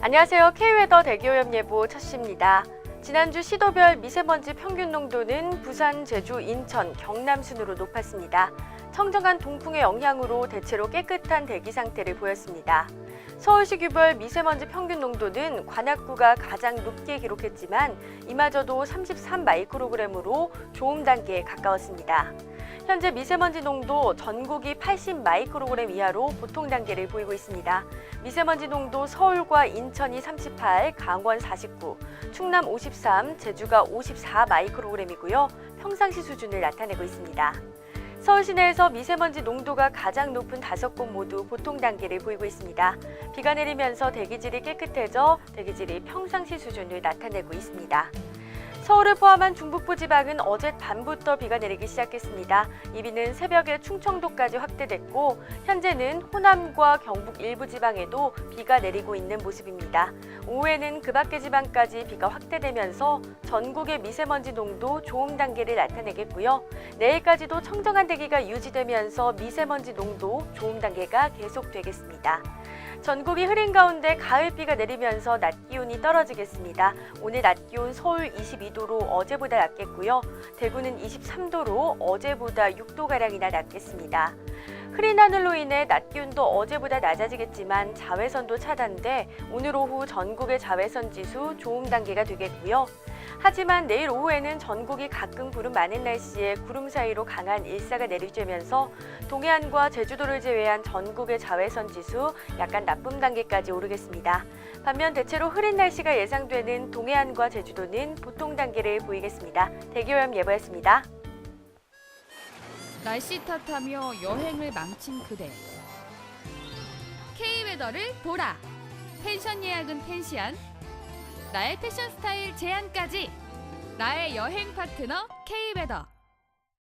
안녕하세요. K웨더 대기오염 예보 첫시입니다. 지난주 시도별 미세먼지 평균 농도는 부산, 제주, 인천, 경남 순으로 높았습니다. 청정한 동풍의 영향으로 대체로 깨끗한 대기 상태를 보였습니다. 서울시 규별 미세먼지 평균 농도는 관악구가 가장 높게 기록했지만 이마저도 33 마이크로그램으로 좋음 단계에 가까웠습니다. 현재 미세먼지 농도 전국이 80 마이크로그램 이하로 보통 단계를 보이고 있습니다. 미세먼지 농도 서울과 인천이 38, 강원 49, 충남 53, 제주가 54 마이크로그램이고요. 평상시 수준을 나타내고 있습니다. 서울 시내에서 미세먼지 농도가 가장 높은 다섯 곳 모두 보통 단계를 보이고 있습니다. 비가 내리면서 대기질이 깨끗해져 대기질이 평상시 수준을 나타내고 있습니다. 서울을 포함한 중북부 지방은 어젯 밤부터 비가 내리기 시작했습니다. 이 비는 새벽에 충청도까지 확대됐고 현재는 호남과 경북 일부 지방에도 비가 내리고 있는 모습입니다. 오후에는 그 밖의 지방까지 비가 확대되면서 전국의 미세먼지 농도 좋음 단계를 나타내겠고요. 내일까지도 청정한 대기가 유지되면서 미세먼지 농도 좋음 단계가 계속되겠습니다. 전국이 흐린 가운데 가을비가 내리면서 낮 기온이 떨어지겠습니다. 오늘 낮 기온 서울 22도로 어제보다 낮겠고요. 대구는 23도로 어제보다 6도가량이나 낮겠습니다. 흐린 하늘로 인해 낮 기온도 어제보다 낮아지겠지만 자외선도 차단돼 오늘 오후 전국의 자외선 지수 좋음 단계가 되겠고요. 하지만 내일 오후에는 전국이 가끔 구름 많은 날씨에 구름 사이로 강한 일사가 내리쬐면서 동해안과 제주도를 제외한 전국의 자외선 지수 약간 나쁨 단계까지 오르겠습니다. 반면 대체로 흐린 날씨가 예상되는 동해안과 제주도는 보통 단계를 보이겠습니다. 대기오염 예보였습니다. 날씨 탓하며 여행을 망친 그대. K웨더를 보라. 펜션 예약은 펜시안. 나의 패션 스타일 제안까지. 나의 여행 파트너 K웨더.